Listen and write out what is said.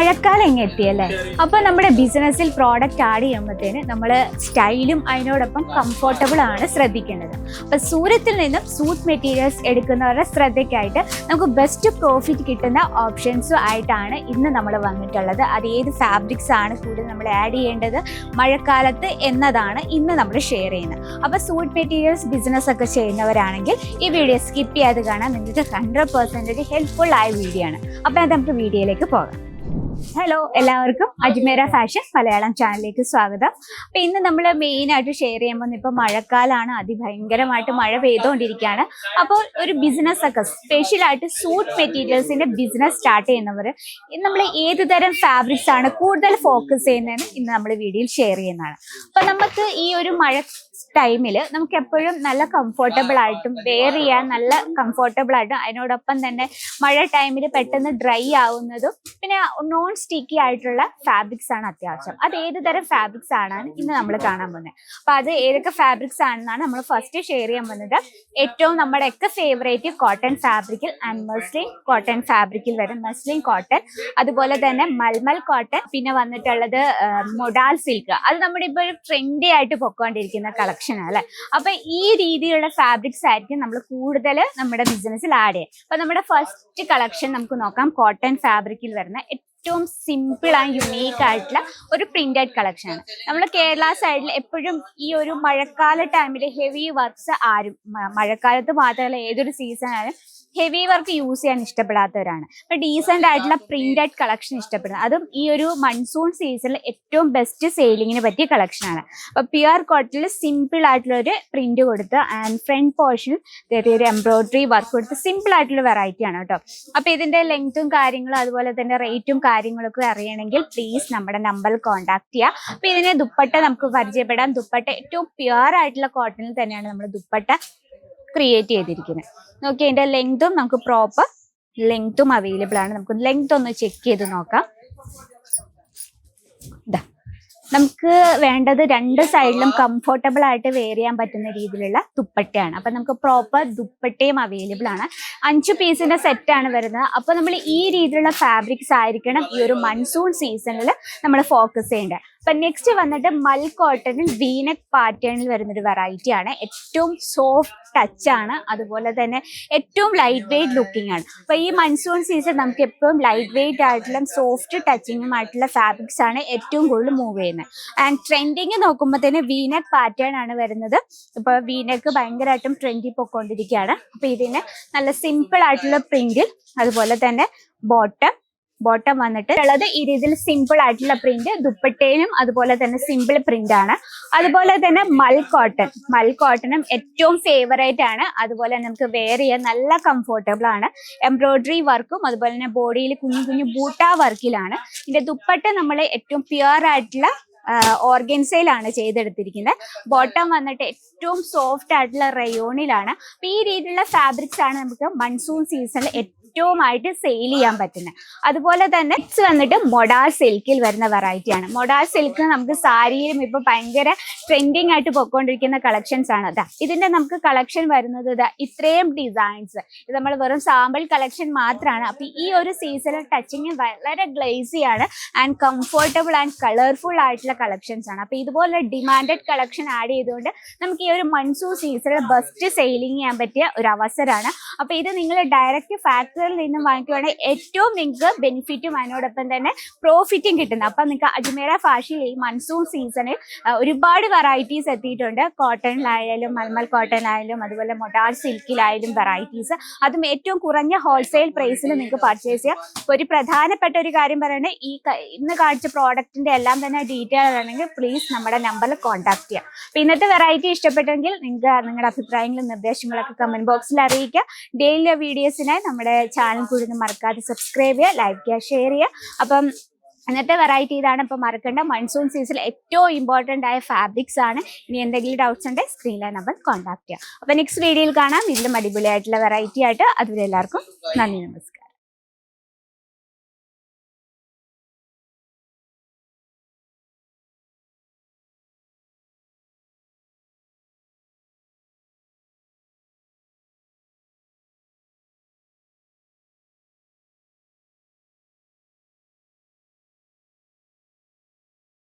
മഴക്കാലം ഇങ്ങ് എത്തിയല്ലേ? അപ്പൊ നമ്മുടെ ബിസിനസ്സിൽ പ്രോഡക്റ്റ് ആഡ് ചെയ്യുമ്പോഴത്തേന് നമ്മൾ സ്റ്റൈലും അതിനോടൊപ്പം കംഫോർട്ടബിൾ ആണ് ശ്രദ്ധിക്കേണ്ടത്. അപ്പൊ സൂര്യത്തിൽ നിന്നും സൂട്ട് മെറ്റീരിയൽസ് എടുക്കുന്നവരുടെ ശ്രദ്ധയ്ക്കായിട്ട് നമുക്ക് ബെസ്റ്റ് പ്രോഫിറ്റ് കിട്ടുന്ന ഓപ്ഷൻസും ആയിട്ടാണ് ഇന്ന് നമ്മൾ വന്നിട്ടുള്ളത്. അത് ഏത് ഫാബ്രിക്സ് ആണ് കൂടുതൽ നമ്മൾ ആഡ് ചെയ്യേണ്ടത് മഴക്കാലത്ത് എന്നതാണ് ഇന്ന് നമ്മൾ ഷെയർ ചെയ്യുന്നത്. അപ്പൊ സൂട്ട് മെറ്റീരിയൽസ് ബിസിനസ് ഒക്കെ ചെയ്യുന്നവരാണെങ്കിൽ ഈ വീഡിയോ സ്കിപ്പ് ചെയ്യാതെ കാണാൻ നിങ്ങൾക്ക് ഹൺഡ്രഡ് പെർസെന്റേജ് ഹെൽപ്ഫുൾ ആയ വീഡിയോ ആണ്. അപ്പോൾ അത് നമുക്ക് വീഡിയോയിലേക്ക് പോകാം. ഹലോ എല്ലാവർക്കും അജ്മേര ഫാഷൻ മലയാളം ചാനലിലേക്ക് സ്വാഗതം. അപ്പൊ ഇന്ന് നമ്മൾ മെയിൻ ആയിട്ട് ഷെയർ ചെയ്യാൻ പോകുന്ന ഇപ്പൊ മഴക്കാലാണ് അതിഭയങ്കരമായിട്ട് മഴ പെയ്തുകൊണ്ടിരിക്കുകയാണ് അപ്പോൾ ഒരു ബിസിനസ് ഒക്കെ സ്പെഷ്യൽ ആയിട്ട് സൂട്ട് മെറ്റീരിയൽസിന്റെ ബിസിനസ് സ്റ്റാർട്ട് ചെയ്യുന്നവർ നമ്മൾ ഏത് തരം ഫാബ്രിക്സ് ആണ് കൂടുതൽ ഫോക്കസ് ചെയ്യുന്നതെന്ന് ഇന്ന് നമ്മൾ വീഡിയോയിൽ ഷെയർ ചെയ്യുന്നതാണ്. അപ്പൊ നമുക്ക് ഈ ഒരു മഴ ടൈമിൽ നമുക്ക് എപ്പോഴും നല്ല കംഫർട്ടബിൾ ആയിട്ടും വെയർ ചെയ്യാൻ നല്ല കംഫർട്ടബിൾ ആയിട്ടും അതിനോടൊപ്പം തന്നെ മഴ ടൈമിൽ പെട്ടെന്ന് ഡ്രൈ ആവുന്നതും പിന്നെ നോൺ സ്റ്റിക്കി ആയിട്ടുള്ള ഫാബ്രിക്സ് ആണ് അത്യാവശ്യം. അത് ഏത് തരം ഫാബ്രിക്സ് ആണ് ഇന്ന് നമ്മൾ കാണാൻ പോകുന്നത്. അപ്പൊ അത് ഏതൊക്കെ ഫാബ്രിക്സ് ആണെന്നാണ് നമ്മൾ ഫസ്റ്റ് ഷെയർ ചെയ്യാൻ പോകുന്നത്. ഏറ്റവും നമ്മുടെ ഒക്കെ ഫേവറേറ്റ് കോട്ടൺ ഫാബ്രിക്കിൽ ആൻഡ് മസ്ലിൻ കോട്ടൺ ഫാബ്രിക്കിൽ വരും മസ്ലിൻ കോട്ടൺ അതുപോലെ തന്നെ മൽമൽ കോട്ടൺ പിന്നെ വന്നിട്ടുള്ളത് മൊഡാൽ സിൽക്ക് അത് നമ്മുടെ ഇപ്പോൾ ട്രെൻഡി ആയിട്ട് പൊക്കോണ്ടിരിക്കുന്ന കളക്ഷൻ ആണ് അല്ലെ? അപ്പൊ ഈ രീതിയിലുള്ള ഫാബ്രിക്സ് ആയിരിക്കും നമ്മൾ കൂടുതൽ നമ്മുടെ ബിസിനസ്സിൽ ആഡ് ചെയ്യുക. അപ്പൊ നമ്മുടെ ഫസ്റ്റ് കളക്ഷൻ നമുക്ക് നോക്കാം. കോട്ടൺ ഫാബ്രിക്കിൽ വരുന്ന ഏറ്റവും സിമ്പിൾ ആൻഡ് യുണീക്ക് ആയിട്ടുള്ള ഒരു പ്രിന്റഡ് കളക്ഷൻ ആണ്. നമ്മൾ കേരള സൈഡിൽ എപ്പോഴും ഈ ഒരു മഴക്കാല ടൈമിൽ ഹെവി വർക്ക്സ് ആരും മഴക്കാലത്ത് മാത്രമല്ല ഏതൊരു സീസൺ ആയാലും ഹെവി വർക്ക് യൂസ് ചെയ്യാൻ ഇഷ്ടപ്പെടാത്തവരാണ്. അപ്പൊ ഡീസെന്റ് ആയിട്ടുള്ള പ്രിന്റഡ് കളക്ഷൻ ഇഷ്ടപ്പെടുന്നത്. അതും ഈ ഒരു മൺസൂൺ സീസണിൽ ഏറ്റവും ബെസ്റ്റ് സെയിലിങ്ങിന് പറ്റിയ കളക്ഷൻ ആണ്. അപ്പൊ പ്യുർ കോട്ടണിൽ സിമ്പിൾ ആയിട്ടുള്ള ഒരു പ്രിന്റ് കൊടുത്ത് ആൻഡ് ഫ്രണ്ട് പോർഷനിൽ ചെറിയൊരു എംബ്രോയിഡറി വർക്ക് കൊടുത്ത് സിമ്പിൾ ആയിട്ടുള്ള വെറൈറ്റി ആണ് കേട്ടോ. അപ്പൊ ഇതിന്റെ ലെങ്ത്തും കാര്യങ്ങളും അതുപോലെ തന്നെ റേറ്റും കാര്യങ്ങളൊക്കെ അറിയണമെങ്കിൽ പ്ലീസ് നമ്മുടെ നമ്പറിൽ കോൺടാക്ട് ചെയ്യുക അപ്പൊ ഇതിനെ ദുപ്പട്ട നമുക്ക് പരിചയപ്പെടാം. ദുപ്പട്ട ഏറ്റവും പ്യുർ ആയിട്ടുള്ള കോട്ടണിൽ തന്നെയാണ് നമ്മൾ ദുപ്പട്ട. ക്രിയേറ്റ് ചെയ്തിരിക്കുന്നത് നോക്കി അതിന്റെ ലെങ്തും നമുക്ക് പ്രോപ്പർ ലെങ്തും അവൈലബിൾ ആണ്. നമുക്ക് ലെങ്ത് ഒന്ന് ചെക്ക് ചെയ്ത് നോക്കാം. നമുക്ക് വേണ്ടത് രണ്ട് സൈഡിലും കംഫർട്ടബിൾ ആയിട്ട് വെയർ ചെയ്യാൻ പറ്റുന്ന രീതിയിലുള്ള ദുപ്പട്ടയാണ്. അപ്പൊ നമുക്ക് പ്രോപ്പർ ദുപ്പട്ടയും അവൈലബിൾ ആണ്. അഞ്ച് പീസിന്റെ സെറ്റ് ആണ് വരുന്നത്. അപ്പൊ നമ്മൾ ഈ രീതിയിലുള്ള ഫാബ്രിക്സ് ആയിരിക്കണം ഈ ഒരു മൺസൂൺ സീസണിൽ നമ്മൾ ഫോക്കസ് ചെയ്യേണ്ടത്. അപ്പൊ നെക്സ്റ്റ് വന്നിട്ട് മൽ കോട്ടണിൽ വീനക് പാറ്റേണിൽ വരുന്ന ഒരു വെറൈറ്റി ആണ്. ഏറ്റവും സോഫ്റ്റ് ടച്ച് ആണ്. അതുപോലെ തന്നെ ഏറ്റവും ലൈറ്റ് വെയിറ്റ് ലുക്കിംഗ് ആണ്. അപ്പൊ ഈ മൺസൂൺ സീസൺ നമുക്ക് എപ്പോഴും ലൈറ്റ് വെയിറ്റ് ആയിട്ടുള്ള സോഫ്റ്റ് ടച്ചിങ്ങും ആയിട്ടുള്ള ഫാബ്രിക്സ് ആണ് ഏറ്റവും കൂടുതൽ മൂവ് ചെയ്യുന്നത്. ആൻഡ് ട്രെൻഡിങ് നോക്കുമ്പോൾ തന്നെ വീനക് പാറ്റേൺ ആണ് വരുന്നത്. ഇപ്പൊ വീനക്ക് ഭയങ്കരമായിട്ടും ട്രെൻഡി പൊക്കോണ്ടിരിക്കുകയാണ് അപ്പൊ ഇതിന് നല്ല സിമ്പിൾ ആയിട്ടുള്ള പ്രിന്റിൽ അതുപോലെ തന്നെ ബോട്ടം ബോട്ടം വന്നിട്ട് ഉള്ളത് ഈ രീതിയിൽ സിമ്പിൾ ആയിട്ടുള്ള പ്രിന്റ് ദുപ്പട്ടയിലും അതുപോലെ തന്നെ സിമ്പിൾ പ്രിന്റ് ആണ്. അതുപോലെ തന്നെ മൽ കോട്ടൺ മൽ കോട്ടണും ഏറ്റവും ഫേവറേറ്റ് ആണ്. അതുപോലെ നമുക്ക് വെയർ ചെയ്യാൻ നല്ല കംഫോർട്ടബിൾ ആണ്. എംബ്രോയിഡറി വർക്കും അതുപോലെ തന്നെ ബോഡിയിൽ കുഞ്ഞു കുഞ്ഞു ബൂട്ട വർക്കിലാണ് ഇതിന്റെ ദുപ്പട്ട നമ്മൾ ഏറ്റവും പ്യുവർ ആയിട്ടുള്ള ഓർഗൻസയിലാണ് ചെയ്തെടുത്തിരിക്കുന്നത്. ബോട്ടം വന്നിട്ട് ഏറ്റവും സോഫ്റ്റ് ആയിട്ടുള്ള റയോണിലാണ് അപ്പൊ ഈ രീതിയിലുള്ള ഫാബ്രിക്സ് ആണ് നമുക്ക് മൺസൂൺ സീസണിൽ ഏറ്റവുമായിട്ട് സെയിൽ ചെയ്യാൻ പറ്റുന്നത് അതുപോലെ തന്നെ നെക്സ്റ്റ് വന്നിട്ട് മൊഡാർ സിൽക്കിൽ വരുന്ന വെറൈറ്റി ആണ്. മൊഡാർ സിൽക്ക് നമുക്ക് സാരിയിലും ഇപ്പൊ ഭയങ്കര ട്രെൻഡിങ് ആയിട്ട് പൊക്കോണ്ടിരിക്കുന്ന കളക്ഷൻസ് ആണ്. അതാ ഇതിന്റെ നമുക്ക് കളക്ഷൻ വരുന്നത് ഇതാ ഇത്രയും ഡിസൈൻസ് ഇത് നമ്മൾ വെറും സാമ്പിൾ കളക്ഷൻ മാത്രമാണ് അപ്പൊ ഈ ഒരു സീസണിൽ ടച്ചിങ് വളരെ ഗ്ലേസി ആണ് ആൻഡ് കംഫർട്ടബിൾ ആൻഡ് കളർഫുൾ ആയിട്ടുള്ള കളക്ഷൻസ് ആണ്. അപ്പൊ ഇതുപോലെ ഡിമാൻഡഡ് കളക്ഷൻ ആഡ് ചെയ്തുകൊണ്ട് നമുക്ക് ഈ ഒരു മൺസൂൺ സീസണിൽ ബെസ്റ്റ് സെയിലിംഗ് ചെയ്യാൻ പറ്റിയ ഒരു അവസരമാണ് അപ്പൊ ഇത് നിങ്ങൾ ഡയറക്റ്റ് ഫാക്ടറിയിൽ നിന്നും വാങ്ങിക്കുവാണെങ്കിൽ ഏറ്റവും നിങ്ങൾക്ക് ബെനിഫിറ്റും അതിനോടൊപ്പം തന്നെ പ്രോഫിറ്റും കിട്ടുന്നത്. അപ്പം നിങ്ങൾക്ക് അജ്മേര ഫാഷനിൽ ഈ മൺസൂൺ സീസണിൽ ഒരുപാട് വെറൈറ്റീസ് എത്തിയിട്ടുണ്ട്. കോട്ടണിലായാലും മൽമൽ കോട്ടണിലായാലും അതുപോലെ മൊട്ടാർ സിൽക്കിലായാലും വെറൈറ്റീസ് അതും ഏറ്റവും കുറഞ്ഞ ഹോൾസെയിൽ പ്രൈസിൽ നിങ്ങൾക്ക് പർച്ചേസ് ചെയ്യാം. ഒരു പ്രധാനപ്പെട്ട ഒരു കാര്യം പറയുന്നത് ഈ ഇന്ന് കാണിച്ച പ്രോഡക്റ്റിന്റെ എല്ലാം തന്നെ ഡീറ്റെയിൽ ആണെങ്കിൽ പ്ലീസ് നമ്മുടെ നമ്പറിൽ കോൺടാക്ട് ചെയ്യാം. അപ്പം ഇന്നത്തെ വെറൈറ്റി ഇഷ്ടപ്പെട്ടെങ്കിൽ നിങ്ങൾക്ക് നിങ്ങളുടെ അഭിപ്രായങ്ങളും നിർദ്ദേശങ്ങളൊക്കെ കമന്റ് ബോക്സിൽ അറിയിക്കുക ഡെയിലി വീഡിയോസിനായി നമ്മുടെ ചാനൽ കൂടി ഒന്ന് മറക്കാതെ സബ്സ്ക്രൈബ് ചെയ്യുക ലൈക്ക് ചെയ്യുക ഷെയർ ചെയ്യുക. അപ്പം ഇന്നത്തെ വെറൈറ്റി ഇതാണ് ഇപ്പം മറക്കേണ്ട. മൺസൂൺ സീസണിൽ ഏറ്റവും ഇമ്പോർട്ടന്റ് ആയ ഫാബ്രിക്സ് ആണ്. ഇനി എന്തെങ്കിലും ഡൗട്ട്സ് ഉണ്ടെങ്കിൽ സ്ക്രീനിലെ നമ്പർ കോൺടാക്ട് ചെയ്യാം അപ്പോൾ നെക്സ്റ്റ് വീഡിയോയിൽ കാണാം. ഇതിലും അടിപൊളിയായിട്ടുള്ള വെറൈറ്റി ആയിട്ട്. അതുവരെ എല്ലാവർക്കും നന്ദി നമസ്കാരം.